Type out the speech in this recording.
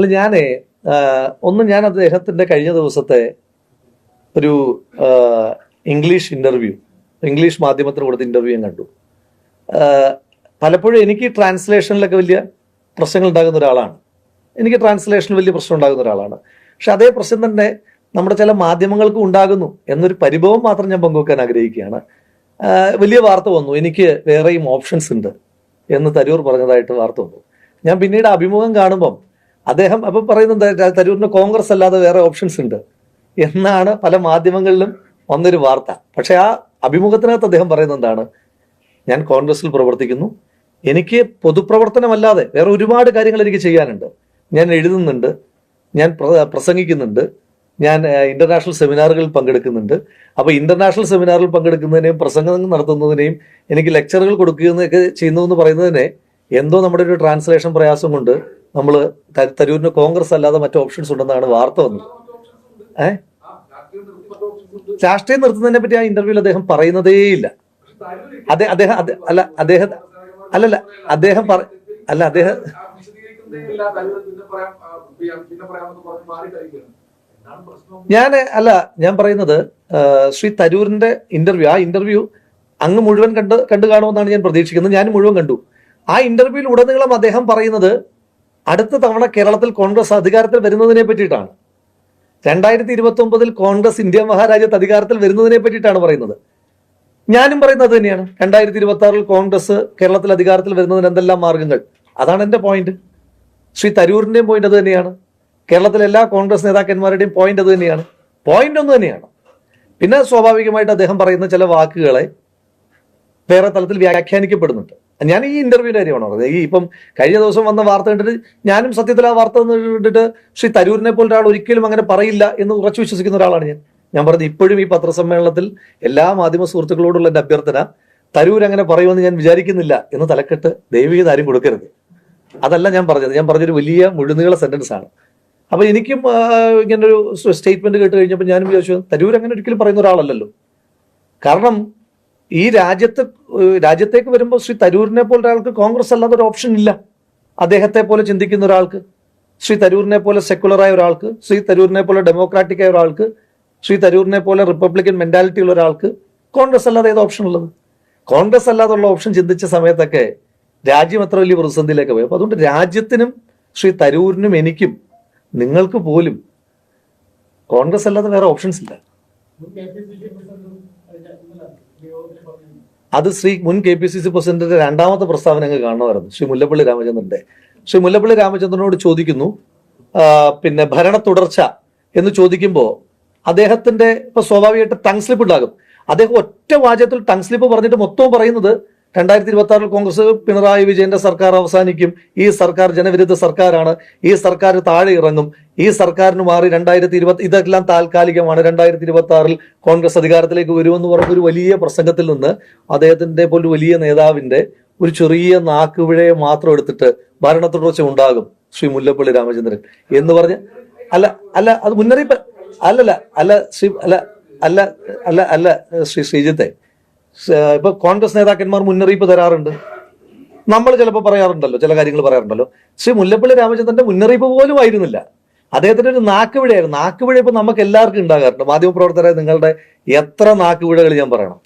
അല്ല ഞാനേ ഒന്ന് ഞാൻ അദ്ദേഹത്തിന്റെ കഴിഞ്ഞ ദിവസത്തെ ഒരു ഇംഗ്ലീഷ് ഇന്റർവ്യൂ ഇംഗ്ലീഷ് മാധ്യമത്തിന് കൊടുത്ത ഇന്റർവ്യൂ ഞാൻ കണ്ടു. പലപ്പോഴും എനിക്ക് ട്രാൻസ്ലേഷനിലൊക്കെ വലിയ പ്രശ്നങ്ങൾ ഉണ്ടാകുന്ന ഒരാളാണ്. എനിക്ക് ട്രാൻസ്ലേഷനിൽ വലിയ പ്രശ്നം ഉണ്ടാകുന്ന ഒരാളാണ്. പക്ഷെ അതേ പ്രശ്നം തന്നെ നമ്മുടെ ചില മാധ്യമങ്ങൾക്കും ഉണ്ടാകുന്നു എന്നൊരു പരിഭവം മാത്രം ഞാൻ പങ്കുവെക്കാൻ ആഗ്രഹിക്കുകയാണ്. വലിയ വാർത്ത വന്നു. എനിക്ക് വേറെയും ഓപ്ഷൻസ് ഉണ്ട് എന്ന് തരൂർ പറഞ്ഞതായിട്ട് വാർത്ത വന്നു. ഞാൻ പിന്നീട് അഭിമുഖം കാണുമ്പം അദ്ദേഹം അപ്പം പറയുന്നത് തരൂരിന് കോൺഗ്രസ് അല്ലാതെ വേറെ ഓപ്ഷൻസ് ഉണ്ട്. എന്നാണ് പല മാധ്യമങ്ങളിലും വന്നൊരു വാർത്ത. പക്ഷെ ആ അഭിമുഖത്തിനകത്ത് അദ്ദേഹം പറയുന്നത് എന്താണ് ഞാൻ കോൺഗ്രസിൽ പ്രവർത്തിക്കുന്നു. എനിക്ക് പൊതുപ്രവർത്തനമല്ലാതെ വേറെ ഒരുപാട് കാര്യങ്ങൾ എനിക്ക് ചെയ്യാനുണ്ട്. ഞാൻ എഴുതുന്നുണ്ട് ഞാൻ പ്രസംഗിക്കുന്നുണ്ട് ഞാൻ ഇന്റർനാഷണൽ സെമിനാറുകളിൽ പങ്കെടുക്കുന്നുണ്ട്. അപ്പോൾ ഇന്റർനാഷണൽ സെമിനാറിൽ പങ്കെടുക്കുന്നതിനെയും പ്രസംഗം നടത്തുന്നതിനെയും എനിക്ക് ലെക്ചറുകൾ കൊടുക്കുന്നതൊക്കെ ചെയ്യുന്നു എന്ന് പറയുന്നതിനെ എന്തോ നമ്മുടെ ഒരു ട്രാൻസ്ലേഷൻ പ്രയാസം കൊണ്ട് നമ്മൾ തരൂരിന് കോൺഗ്രസ് അല്ലാതെ മറ്റു ഓപ്ഷൻസ് ഉണ്ടെന്നാണ് വാർത്ത വന്നത്. ഏ? രാഷ്ട്രീയം നിർത്തുന്നതിനെ പറ്റി ആ ഇന്റർവ്യൂവിൽ അദ്ദേഹം പറയുന്നതേയില്ല. അതെ അദ്ദേഹം അല്ല അദ്ദേഹം അല്ലല്ല അദ്ദേഹം പറ അല്ല അദ്ദേഹം ഞാൻ അല്ല ഞാൻ പറയുന്നത് ശ്രീ തരൂരിന്റെ ഇന്റർവ്യൂ ആ ഇന്റർവ്യൂ അങ്ങ് മുഴുവൻ കണ്ട് കണ്ടു കാണുമെന്നാണ് ഞാൻ പ്രതീക്ഷിക്കുന്നത്. ഞാൻ മുഴുവൻ കണ്ടു. ആ ഇന്റർവ്യൂവിൽ ഉടനീളം അദ്ദേഹം പറയുന്നത് അടുത്ത തവണ കേരളത്തിൽ കോൺഗ്രസ് അധികാരത്തിൽ വരുന്നതിനെ പറ്റിയിട്ടാണ്. രണ്ടായിരത്തി ഇരുപത്തി ഒമ്പതിൽ കോൺഗ്രസ് ഇന്ത്യ മഹാരാജ്യത്ത് അധികാരത്തിൽ വരുന്നതിനെ പറ്റിയിട്ടാണ് പറയുന്നത്. ഞാനും പറയുന്നത് തന്നെയാണ്. രണ്ടായിരത്തി ഇരുപത്തി ആറിൽ കോൺഗ്രസ് കേരളത്തിൽ അധികാരത്തിൽ വരുന്നതിന് എന്തെല്ലാം മാർഗങ്ങൾ? അതാണ് എന്റെ പോയിന്റ് ശ്രീ തരൂരിന്റെയും പോയിന്റ് അത് തന്നെയാണ്. കേരളത്തിലെ എല്ലാ കോൺഗ്രസ് നേതാക്കന്മാരുടെയും പോയിന്റ് അത് തന്നെയാണ്. പോയിന്റ് ഒന്ന് തന്നെയാണ്. പിന്നെ സ്വാഭാവികമായിട്ട് അദ്ദേഹം പറയുന്ന ചില വാക്കുകളെ വേറെ തലത്തിൽ വ്യാഖ്യാനിക്കപ്പെടുന്നുണ്ട്. ഞാൻ ഈ ഇന്റർവ്യൂവിന്റെ കാര്യമാണ് പറഞ്ഞത്. ഈ ഇപ്പം കഴിഞ്ഞ ദിവസം വന്ന വാർത്ത കണ്ടിട്ട് ഞാനും സത്യത്തിൽ ആ വാർത്ത കണ്ടിട്ട് ശ്രീ തരൂരിനെ പോലെ ഒരാൾ ഒരിക്കലും അങ്ങനെ പറയില്ല എന്ന് ഉറച്ചു വിശ്വസിക്കുന്ന ഒരാളാണ് ഞാൻ. ഞാൻ പറഞ്ഞത് ഇപ്പോഴും ഈ പത്രസമ്മേളനത്തിൽ എല്ലാ മാധ്യമ സുഹൃത്തുക്കളോടുള്ള എന്റെ അഭ്യർത്ഥന തരൂർ അങ്ങനെ പറയുമെന്ന് ഞാൻ വിചാരിക്കുന്നില്ല എന്ന് തലക്കെട്ട് ദൈവിക ആരും കൊടുക്കരുത്. അതല്ല ഞാൻ പറഞ്ഞത്. ഞാൻ പറഞ്ഞൊരു വലിയ മുഴുനീള സെന്റൻസ് ആണ്. അപ്പൊ എനിക്കും ഇങ്ങനെ ഒരു സ്റ്റേറ്റ്മെന്റ് കേട്ട് കഴിഞ്ഞപ്പോൾ ഞാനും വിചാരിച്ചു തരൂർ അങ്ങനെ ഒരിക്കലും പറയുന്ന ഒരാളല്ലല്ലോ. കാരണം ഈ രാജ്യത്ത് രാജ്യത്തേക്ക് വരുമ്പോൾ ശ്രീ തരൂരിനെ പോലെ ഒരാൾക്ക് കോൺഗ്രസ് അല്ലാതെ ഒരു ഓപ്ഷൻ ഇല്ല. അദ്ദേഹത്തെ പോലെ ചിന്തിക്കുന്ന ഒരാൾക്ക് ശ്രീ തരൂരിനെ പോലെ സെക്കുലറായ ഒരാൾക്ക് ശ്രീ തരൂരിനെ പോലെ ഡെമോക്രാറ്റിക് ആയ ഒരാൾക്ക് ശ്രീ തരൂരിനെ പോലെ റിപ്പബ്ലിക്കൻ മെന്റാലിറ്റി ഉള്ള ഒരാൾക്ക് കോൺഗ്രസ് അല്ലാതെ ഏത് ഓപ്ഷൻ ഉള്ളത്? കോൺഗ്രസ് അല്ലാതുള്ള ഓപ്ഷൻ ചിന്തിച്ച സമയത്തൊക്കെ രാജ്യം എത്ര വലിയ പ്രതിസന്ധിയിലേക്ക് പോയി. അപ്പൊ അതുകൊണ്ട് രാജ്യത്തിനും ശ്രീ തരൂരിനും എനിക്കും നിങ്ങൾക്ക് പോലും കോൺഗ്രസ് അല്ലാതെ വേറെ ഓപ്ഷൻസ് ഇല്ല. അത് ശ്രീ മുൻ കെ പി സി സി പ്രസിഡന്റിന്റെ രണ്ടാമത്തെ പ്രസ്താവന അങ്ങ് കാണുമായിരുന്നു. ശ്രീ മുല്ലപ്പള്ളി രാമചന്ദ്രന്റെ. ശ്രീ മുല്ലപ്പള്ളി രാമചന്ദ്രനോട് ചോദിക്കുന്നു പിന്നെ ഭരണ തുടർച്ച എന്ന് ചോദിക്കുമ്പോൾ അദ്ദേഹത്തിന്റെ ഇപ്പൊ സ്വാഭാവികമായിട്ട് ടങ് സ്ലിപ്പ് ഉണ്ടാകും. അദ്ദേഹം ഒറ്റ വാചകത്തിൽ ടങ് സ്ലിപ്പ് പറഞ്ഞിട്ട് മൊത്തവും പറയുന്നത് രണ്ടായിരത്തി ഇരുപത്തി ആറിൽ കോൺഗ്രസ് പിണറായി വിജയന്റെ സർക്കാർ അവസാനിക്കും ഈ സർക്കാർ ജനവിരുദ്ധ സർക്കാരാണ് ഈ സർക്കാർ താഴെ ഇറങ്ങും ഈ സർക്കാരിന് മാറി രണ്ടായിരത്തി ഇരുപത്തി ഇതെല്ലാം താൽക്കാലികമാണ്. രണ്ടായിരത്തി ഇരുപത്തി ആറിൽ കോൺഗ്രസ് അധികാരത്തിലേക്ക് വരുമെന്ന് പറഞ്ഞ ഒരു വലിയ പ്രസംഗത്തിൽ നിന്ന് അദ്ദേഹത്തിന്റെ പോലും വലിയ നേതാവിന്റെ ഒരു ചെറിയ നാക്കുപിഴയെ മാത്രം എടുത്തിട്ട് ഭരണ ഉണ്ടാകും ശ്രീ മുല്ലപ്പള്ളി രാമചന്ദ്രൻ എന്ന് പറഞ്ഞ് അല്ല അല്ല അത് മുന്നറിയിപ്പ് അല്ലല്ല അല്ല ശ്രീ അല്ല അല്ല അല്ല അല്ല ശ്രീ ശ്രീജിത്തെ. ഇപ്പൊ കോൺഗ്രസ് നേതാക്കന്മാർ മുന്നറിയിപ്പ് തരാറുണ്ട്. നമ്മൾ ചിലപ്പോൾ പറയാറുണ്ടല്ലോ ചില കാര്യങ്ങൾ പറയാറുണ്ടല്ലോ. ശ്രീ മുല്ലപ്പള്ളി രാമചന്ദ്രന്റെ മുന്നറിയിപ്പ് പോലും ആയിരുന്നില്ല. അദ്ദേഹത്തിന്റെ ഒരു നാക്കുപിഴയായിരുന്നു നാക്കുപിഴ ഇപ്പൊ നമുക്ക് എല്ലാവർക്കും ഉണ്ടാകാറുണ്ട്. മാധ്യമപ്രവർത്തകരെ നിങ്ങളുടെ എത്ര നാക്കുപിഴകൾ ഞാൻ പറയണം.